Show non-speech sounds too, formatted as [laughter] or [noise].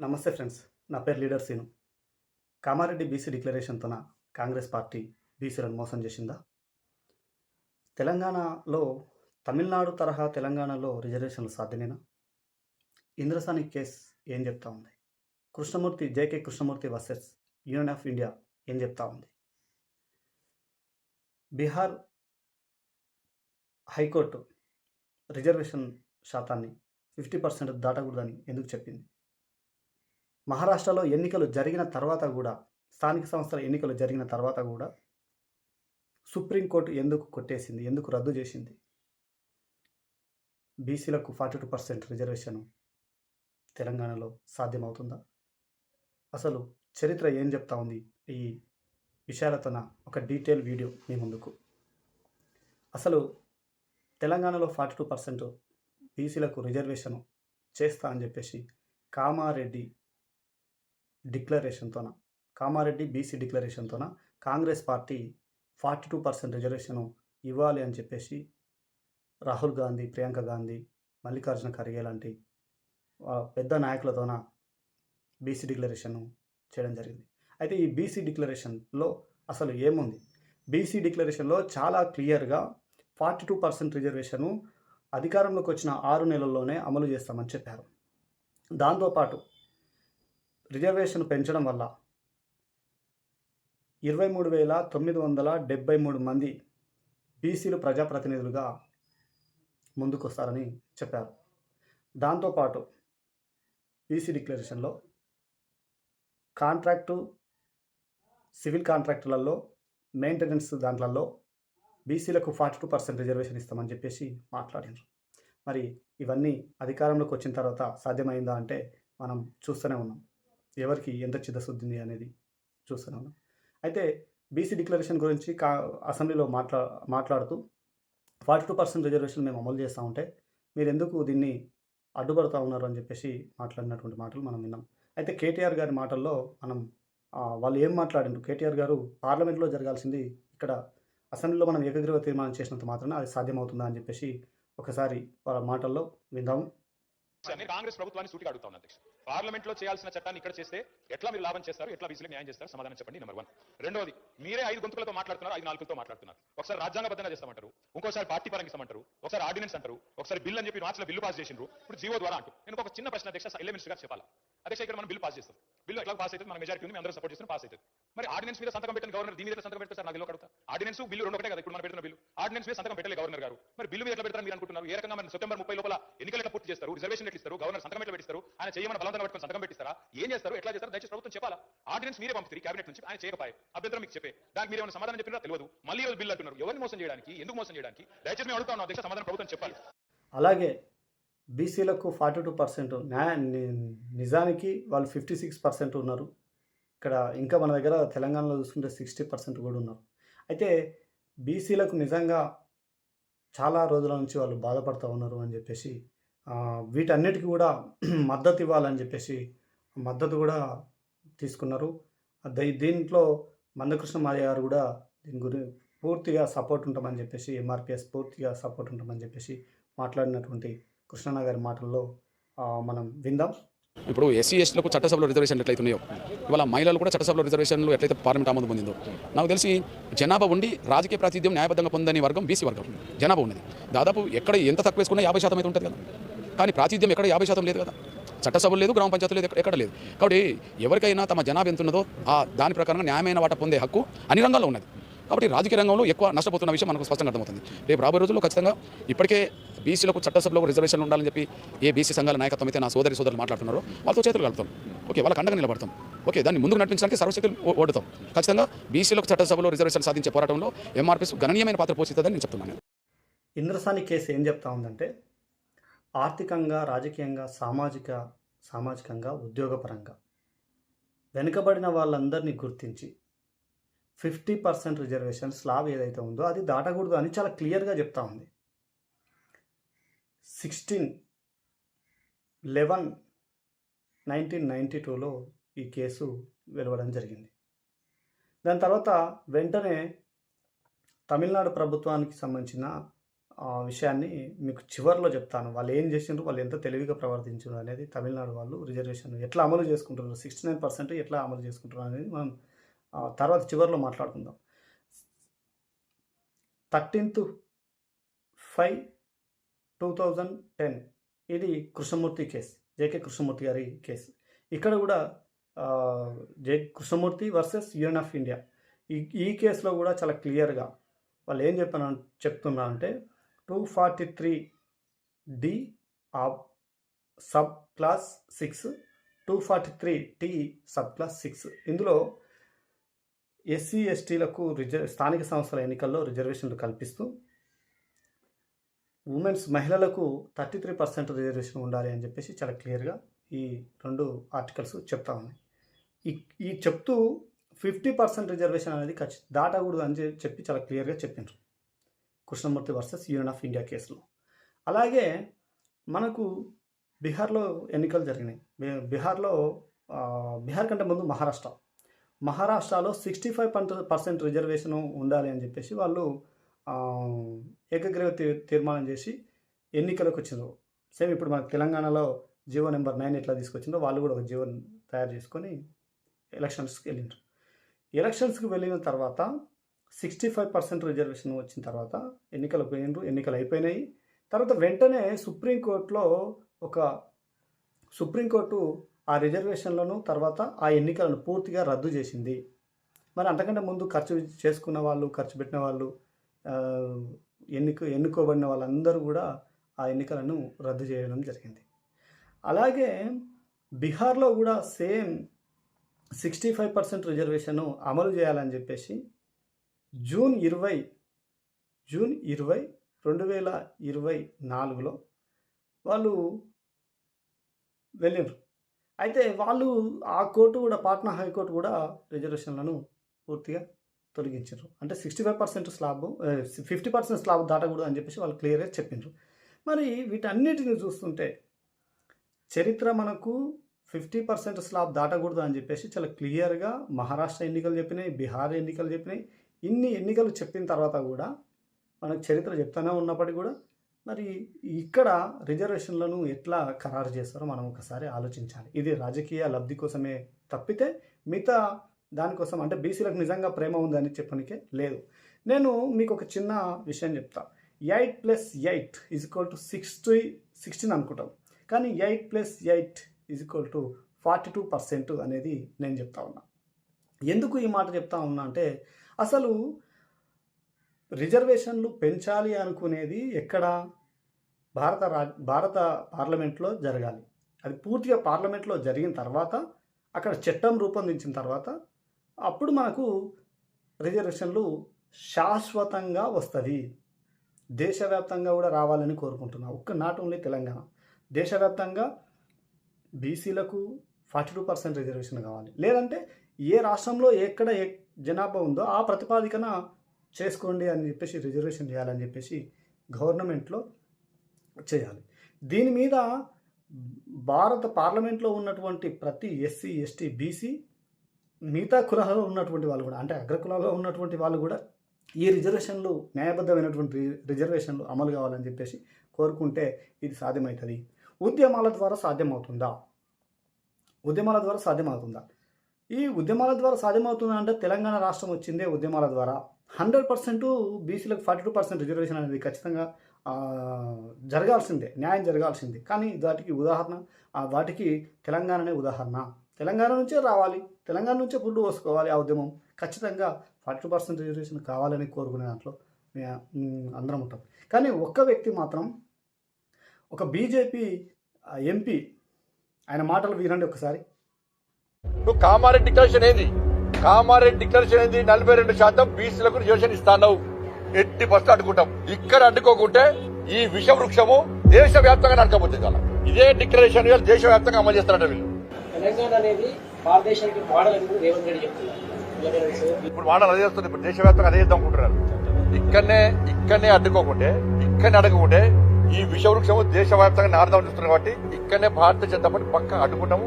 నమస్తే ఫ్రెండ్స్ నా పేరు లీడర్ సీను. కామారెడ్డి బీసీ డిక్లరేషన్తోన కాంగ్రెస్ పార్టీ బీసీలను మోసం చేసిందా? తెలంగాణలో తమిళనాడు తరహా తెలంగాణలో రిజర్వేషన్లు సాధ్యమేనా? ఇంద్రసాని కేస్ ఏం చెప్తా ఉంది? Krishnamurthy JK Krishnamurthy versus union of India ఏం చెప్తా ఉంది? బీహార్ హైకోర్టు రిజర్వేషన్ శాతాన్ని ఫిఫ్టీ పర్సెంట్ దాటకూడదని ఎందుకు చెప్పింది? మహారాష్ట్రలో ఎన్నికలు జరిగిన తర్వాత కూడా స్థానిక సంస్థల ఎన్నికలు జరిగిన తర్వాత కూడా సుప్రీంకోర్టు ఎందుకు కొట్టేసింది? ఎందుకు రద్దు చేసింది? బీసీలకు ఫార్టీ టూ పర్సెంట్ రిజర్వేషన్ తెలంగాణలో సాధ్యమవుతుందా? అసలు చరిత్ర ఏం చెప్తా ఉంది? ఈ విషయాలతోన ఒక డీటెయిల్ వీడియో మీ ముందుకు. అసలు తెలంగాణలో ఫార్టీ టూ పర్సెంట్ బీసీలకు రిజర్వేషన్ చేస్తా అని చెప్పేసి కామారెడ్డి డిక్లరేషన్తోన? Kamareddy BC డిక్లరేషన్తోన? Congress party forty two percent reservation ఇవ్వాలి అని చెప్పేసి రాహుల్ గాంధీ ప్రియాంక గాంధీ మల్లికార్జున ఖర్గే లాంటి పెద్ద నాయకులతోన బీసీ డిక్లరేషన్ చేయడం జరిగింది. అయితే ఈ బీసీ డిక్లరేషన్లో అసలు ఏముంది? బీసీ డిక్లరేషన్లో చాలా క్లియర్గా ఫార్టీ టూ పర్సెంట్ రిజర్వేషను అధికారంలోకి వచ్చిన ఆరు నెలల్లోనే అమలు చేస్తామని చెప్పారు. దాంతోపాటు రిజర్వేషన్ పెంచడం వల్ల ఇరవై మూడు వేల తొమ్మిది వందల డెబ్బై మూడు మంది బీసీలు ప్రజాప్రతినిధులుగా ముందుకొస్తారని చెప్పారు. దాంతోపాటు బీసీ డిక్లరేషన్లో కాంట్రాక్టు సివిల్ కాంట్రాక్టులలో మెయింటెనెన్స్ దాంట్లలో బీసీలకు ఫార్టీ టూ పర్సెంట్ రిజర్వేషన్ ఇస్తామని చెప్పేసి మాట్లాడినారు. మరి ఇవన్నీ అధికారంలోకి వచ్చిన తర్వాత సాధ్యమైందా అంటే మనం చూస్తూనే ఉన్నాం. ఎవరికి ఎంత చిత్తశుద్ధి అనేది చూస్తున్నాను అయితే బీసీ డిక్లరేషన్ గురించి కా అసెంబ్లీలో మాట్లా మాట్లాడుతూ ఫార్టీ టూ పర్సెంట్ రిజర్వేషన్ మేము అమలు చేస్తూ ఉంటే మీరు ఎందుకు దీన్ని అడ్డుపడుతూ ఉన్నారు అని చెప్పేసి మాట్లాడినటువంటి మాటలు మనం విన్నాం. అయితే కేటీఆర్ గారి మాటల్లో మనం వాళ్ళు ఏం మాట్లాడిండ్రు? కేటీఆర్ గారు పార్లమెంట్లో జరగాల్సింది ఇక్కడ అసెంబ్లీలో మనం ఏకగ్రీవ తీర్మానం చేసినంత మాత్రమే అది సాధ్యమవుతుందా అని చెప్పేసి ఒకసారి వాళ్ళ మాటల్లో విందాము నేను కాంగ్రెస్ ప్రభుత్వాన్ని సూటిగా అడుగుతా ఉన్నాను అధ్యక్ష. పార్లమెంట్లో చేయాల్సిన చట్టాన్ని ఇక్కడ చేస్తే ఎట్లా మీరు లాభం చేస్తారు ఎట్లా బీసీలకు న్యాయం చేస్తారు సమాధానం చెప్పండి నెంబర్ వన్ రెండోది మీరే ఐదు గొంతులతో మాట్లాడుతున్నారు ఐదు నాలుగుతో మాట్లాడుతున్నారు. ఒకసారి రాజ్యాంగబద్ధంగా చేస్తామంటారు ఇంకోసారి పార్టీ పరంగా ఇస్తామంటారు ఒకసారి ఆర్డినెన్స్ అంటారు ఒకసారి బిల్ అని చెప్పి మార్చిన బిల్లు పాస్ చేసిండ్రు. ఇప్పుడు జీవో ద్వారా అంటూ నేను ఒక చిన్న ప్రశ్న అధ్యక్ష ఎల్ఏ మినిస్టర్ గారు చెప్పాలా? అధ్యక్ష ఇక్కడ మనం బిల్ పాస్ చేస్తాం. బిల్లు ఎట్లా పాస్ అవుతుంది? మన మెజారిటీ ఉంది అందరూ సపోర్ట్ చేస్తున్న పాస్ అవుతుంది. మరి ఆర్డినెన్స్ మీద సంతకం పెట్టిన గవర్నర్ దీని మీద సంతకం పెడతారు సార్ నా బిల్లు అడుగుతా ఆర్డినెన్స్ బిల్లు రెండు ఒకటే కదా ఇప్పుడు మనం పెడుతున్న బిల్లు. ఆర్డినెన్స్ మీద సంతకం పెట్టలే గవర్నర్ గారు. మరి బిల్లు మీద ఎట్లా పెడతారు మీరు అనుకుంటున్నారు? ఏ రకంగా మరి సెప్టెంబర్ ముప్పై లోపల ఎన్నికలు ఎట్లా పూర్తి చేస్తారు? రిజర్వేషన్ ఎట్లా ఇస్తారు? గవర్నర్ సంతకం ఎట్లా పెట్టిస్తారు? ఆయన చేయమని బలవంతంగా పెట్టుకుని సంతకం పెట్టిస్తారా? ఏం చేస్తారు? ఎట్లా చేస్తారు? దయచేసి ప్రభుత్వం చెప్పాలా? ఆర్డినెన్స్ మీరే పంపిస్తారు కేబినెట్ నుంచి ఆయన చేయకపోయి. అభ్యంతరం మీకు చెప్పే. దానికి మీరు ఏమైనా సమాధానం చెప్పినా తెలియదు. మళ్ళీ ఈ బిల్లు అంటున్నారు. ఎవరిని మోసం చేయడానికి? ఎందుకు మోసం చేయడానికి? దయచేసి మేము అడుగుతా ఉన్నాం అధ్యక్ష సమాధానం ప్రభుత్వం చెప్పాలి. అలాగే బీసీలకు ఫార్టీ టూ పర్సెంట్ న్యాయ నిజానికి వాళ్ళు ఫిఫ్టీ సిక్స్ పర్సెంట్ ఉన్నారు. ఇక్కడ ఇంకా మన దగ్గర తెలంగాణలో చూసుకుంటే సిక్స్టీ పర్సెంట్ కూడా ఉన్నారు. అయితే బీసీలకు నిజంగా చాలా రోజుల నుంచి వాళ్ళు బాధపడుతూ ఉన్నారు అని చెప్పేసి వీటన్నిటికీ కూడా [clears throat] మద్దతు ఇవ్వాలని చెప్పేసి మద్దతు కూడా తీసుకున్నారు. దీంట్లో మందకృష్ణ మాయ గారు కూడా దీని గురించి పూర్తిగా సపోర్ట్ ఉంటామని చెప్పేసి ఎంఆర్పిఎస్ పూర్తిగా సపోర్ట్ ఉంటామని చెప్పేసి మాట్లాడినటువంటి కృష్ణన్న గారి మాటల్లో మనం విందాం. ఇప్పుడు ఎస్సీ ఎస్టీలకు చట్టసభలో రిజర్వేషన్లు ఎట్లయితున్నాయో ఇవాళ మహిళలు కూడా చట్టసభలో రిజర్వేషన్లు ఎట్లయితే పార్లమెంట్ ఆమోదం పొందిందో నాకు తెలిసి జనాభా ఉండి రాజకీయ ప్రాతినిధ్యం న్యాయబద్ధంగా పొందని వర్గం బీసీ వర్గం జనాభా ఉన్నది. దాదాపు ఎక్కడ ఎంత తక్కువ వేసుకున్నా యాభై శాతం అయితే ఉంటుంది కదా. కానీ ప్రాతినిధ్యం ఎక్కడ యాభై శాతం లేదు కదా. చట్టసభలు లేదు గ్రామ పంచాయతీ లేదు ఎక్కడ- ఎక్కడ లేదు. కాబట్టి ఎవరికైనా తమ జనాభా ఎంత ఉన్నదో ఆ దాని ప్రకారంగా న్యాయమైన వాట పొందే హక్కు అన్ని రంగాల్లో ఉన్నది. కాబట్టి రాజకీయ రంగంలో ఎక్కువ నష్టపోతున్న విషయం మనకు స్పష్టంగా అర్థమవుతుంది. రేపు రాబోయే రోజుల్లో ఖచ్చితంగా ఇప్పటికే బీసీలకు చట్టసభలో రిజర్వేషన్ ఉండాలని చెప్పి ఏ బీసీ సంఘాల నాయకత్వం అయితే నా సోదరి సోదరులు మాట్లాడుతున్నారో వాళ్ళతో చేతులు కలుపుతాం. ఓకే వాళ్ళకి అండగా నిలబడతాం. ఓకే దాన్ని ముందుకు నడిపించడానికి సర్వశక్తులు ఓ- ఓడుతాం. ఖచ్చితంగా బీసీలకు చట్టసభలో రిజర్వేషన్ సాధించే పోరాటంలో ఎంఆర్పీస్ గణనీయమైన పాత్ర పోషిస్తుందని నేను చెప్తున్నాను. ఇంద్రసాని కేసు ఏం చెప్తా ఉందంటే ఆర్థికంగా రాజకీయంగా సామాజిక సామాజికంగా ఉద్యోగపరంగా వెనుకబడిన వాళ్ళందరినీ గుర్తించి ఫిఫ్టీ పర్సెంట్ రిజర్వేషన్ స్లాబ్ ఏదైతే ఉందో అది దాటకూడదు అని చాలా క్లియర్గా చెప్తా ఉంది. సిక్స్టీన్ లెవెన్ నైన్టీన్ నైంటీ టూలో ఈ కేసు వెలువడం జరిగింది. దాని తర్వాత వెంటనే తమిళనాడు ప్రభుత్వానికి సంబంధించిన విషయాన్ని మీకు చివరిలో చెప్తాను. వాళ్ళు ఏం చేసిండ్రు వాళ్ళు ఎంత తెలివిగా ప్రవర్తించారు అనేది తమిళనాడు వాళ్ళు రిజర్వేషన్ ఎట్లా అమలు చేసుకుంటున్నారు సిక్స్టీ నైన్ పర్సెంట్ ఎట్లా అమలు చేసుకుంటున్నారు అనేది మనం తర్వాత చివరిలో మాట్లాడుకుందాం. Thirteenth five two thousand ten. ఇది కృష్ణమూర్తి కేసు జేకే కృష్ణమూర్తి గారి కేసు. ఇక్కడ కూడా J Krishnamurthy versus union of India. ఈ ఈ కేసులో కూడా చాలా క్లియర్గా వాళ్ళు ఏం చెప్పిన చెప్తున్నా అంటే two forty three D of sub clause six two forty three T sub clause six. ఇందులో ఎస్సీ ఎస్టీలకు రిజర్ స్థానిక సంస్థల ఎన్నికల్లో రిజర్వేషన్లు కల్పిస్తూ ఉమెన్స్ మహిళలకు థర్టీ త్రీ పర్సెంట్ రిజర్వేషన్ ఉండాలి అని చెప్పేసి చాలా క్లియర్గా ఈ రెండు ఆర్టికల్స్ చెప్తా ఉన్నాయి. ఈ ఈ చెప్తూ ఫిఫ్టీ పర్సెంట్ రిజర్వేషన్ అనేది ఖచ్చి దాటకూడదు అని చెప్పి చాలా క్లియర్గా చెప్పిండ్రు Krishnamurthy versus union of India కేసులో అలాగే మనకు బీహార్లో ఎన్నికలు జరిగినాయి. బీహార్లో బీహార్ కంటే ముందు మహారాష్ట్ర. మహారాష్ట్రలో సిక్స్టీ ఫైవ్ పర్సెంట్ రిజర్వేషన్ ఉండాలి అని చెప్పేసి వాళ్ళు ఏకగ్రీవ తీ- తీర్మానం చేసి ఎన్నికలకు వచ్చిందో సేమ్ ఇప్పుడు మనకు తెలంగాణలో జీవో నెంబర్ నైన్ ఎట్లా తీసుకొచ్చిందో వాళ్ళు కూడా ఒక జీవో తయారు చేసుకొని ఎలక్షన్స్కి వెళ్ళిండ్రు. ఎలక్షన్స్కి వెళ్ళిన తర్వాత సిక్స్టీ ఫైవ్ పర్సెంట్ రిజర్వేషన్ వచ్చిన తర్వాత ఎన్నికలు పోయినరు ఎన్నికలు అయిపోయినాయి. తర్వాత వెంటనే సుప్రీంకోర్టులో ఒక సుప్రీంకోర్టు ఆ రిజర్వేషన్లను తర్వాత ఆ ఎన్నికలను పూర్తిగా రద్దు చేసింది. మరి అంతకంటే ముందు ఖర్చు చేసుకున్న వాళ్ళు ఖర్చు పెట్టిన వాళ్ళు ఎన్నిక ఎన్నుకోబడిన వాళ్ళందరూ కూడా ఆ ఎన్నికలను రద్దు చేయడం జరిగింది. అలాగే బీహార్లో కూడా సేమ్ సిక్స్టీ ఫైవ్ పర్సెంట్ రిజర్వేషన్ను అమలు చేయాలని చెప్పేసి జూన్ ఇరవై జూన్ ఇరవై రెండు వేల ఇరవై నాలుగులో వాళ్ళు వెళ్ళారు అయితే వాళ్ళు ఆ కోర్టు కూడా పాట్నా హైకోర్టు కూడా రిజర్వేషన్లను పూర్తిగా తొలగించారు అంటే sixty five percent slab fifty percent slab దాటకూడదు అని చెప్పేసి వాళ్ళు క్లియర్గా చెప్పిండ్రు. మరి వీటన్నిటిని చూస్తుంటే చరిత్ర మనకు ఫిఫ్టీ పర్సెంట్ స్లాబ్ దాటకూడదు అని చెప్పేసి చాలా క్లియర్గా మహారాష్ట్ర ఎన్నికలు చెప్పినాయి బీహార్ ఎన్నికలు చెప్పినాయి. ఇన్ని ఎన్నికలు చెప్పిన తర్వాత కూడా మనకు చరిత్ర చెప్తూనే ఉన్నప్పటికీ కూడా మరి ఇక్కడ రిజర్వేషన్లను ఎట్లా ఖరారు చేస్తారో మనం ఒకసారి ఆలోచించాలి. ఇది రాజకీయ లబ్ధి కోసమే తప్పితే మిగతా దానికోసం అంటే బీసీలకు నిజంగా ప్రేమ ఉందని చెప్పనికే లేదు. నేను మీకు ఒక చిన్న విషయం చెప్తా. Eight plus eight is equal to sixty sixteen అనుకుంటాం. కానీ eight plus eight is equal to forty two percent అనేది నేను చెప్తా ఉన్నా. ఎందుకు ఈ మాట చెప్తా ఉన్నా అంటే అసలు రిజర్వేషన్లు పెంచాలి అనుకునేది ఎక్కడ? భారత రా భారత పార్లమెంట్లో జరగాలి. అది పూర్తిగా పార్లమెంట్లో జరిగిన తర్వాత అక్కడ చట్టం రూపొందించిన తర్వాత అప్పుడు మనకు రిజర్వేషన్లు శాశ్వతంగా వస్తుంది. దేశవ్యాప్తంగా కూడా రావాలని కోరుకుంటున్నా. ఒక్క నాట్ ఓన్లీ తెలంగాణ. దేశవ్యాప్తంగా బీసీలకు ఫార్టీ టూ పర్సెంట్ రిజర్వేషన్ కావాలి. లేదంటే ఏ రాష్ట్రంలో ఎక్కడ ఏ జనాభా ఉందో ఆ ప్రతిపాదికన చేసుకోండి అని చెప్పేసి రిజర్వేషన్ చేయాలని చెప్పేసి గవర్నమెంట్లో చేయాలి. దీని మీద భారత పార్లమెంట్లో ఉన్నటువంటి ప్రతి ఎస్సీ ఎస్టీ బీసీ మిగతా కులాలలో ఉన్నటువంటి వాళ్ళు కూడా అంటే అగ్రకులాల్లో ఉన్నటువంటి వాళ్ళు కూడా ఈ రిజర్వేషన్లు న్యాయబద్ధమైనటువంటి రిజర్వేషన్లు అమలు కావాలని చెప్పేసి కోరుకుంటే ఇది సాధ్యమవుతుంది ఉద్యమాల ద్వారా సాధ్యమవుతుందా? ఉద్యమాల ద్వారా సాధ్యమవుతుందా? ఈ ఉద్యమాల ద్వారా సాధ్యమవుతుందా అంటే తెలంగాణ రాష్ట్రం వచ్చిందే ఉద్యమాల ద్వారా. హండ్రెడ్ పర్సెంట్ బీసీలకు ఫార్టీ టూ పర్సెంట్ రిజర్వేషన్ అనేది ఖచ్చితంగా జరగాల్సిందే న్యాయం జరగాల్సిందే. కానీ వాటికి ఉదాహరణ వాటికి తెలంగాణనే ఉదాహరణ. తెలంగాణ నుంచే రావాలి. తెలంగాణ నుంచే పుట్టు పోసుకోవాలి ఆ ఉద్యమం. ఖచ్చితంగా ఫార్టీ పర్సెంట్ రిజర్వేషన్ కావాలని కోరుకునే దాంట్లో అందరం ఉంటాం. కానీ ఒక్క వ్యక్తి మాత్రం ఒక బీజేపీ ఎంపీ ఆయన మాటలు వినండి ఒకసారి నువ్వు కామారెడ్డి డిక్లరేషన్ ఏంది? కామారెడ్డి డిక్లరేషన్ ఏంది? నలభై రెండు శాతం బీసీలకు రిజర్వేషన్ ఇస్తాను ఎట్టి ఫస్ట్ అడ్డుకుంటాం. ఇక్కడ అడ్డుకోకుంటే ఈ విష వృక్షము దేశ వ్యాప్తంగా నడకపోతుంది ఇదే డిక్లరేషన్ వీళ్ళు దేశ వ్యాప్తంగా అమలు చేస్తారంట వీళ్ళు. తెలంగాణ అనేది భారతదేశానికి మోడల్ అని రేవంత్ రెడ్డి చెప్తున్నారు. ఇప్పుడు మోడల్ అదే చేస్తుంది. ఇప్పుడు దేశవ్యాప్తంగా అదే చేద్దాం అనుకుంటున్నారు. ఇక్కడనే ఇక్కడనే అడ్డుకోకుంటే ఇక్కడనే అడగకుంటే ఈ విషవృక్షము దేశవ్యాప్తంగా నారదాం చూస్తున్నారు కాబట్టి ఇక్కడనే భారతీయ జనతా పార్టీ పక్క అడ్డుకుంటాము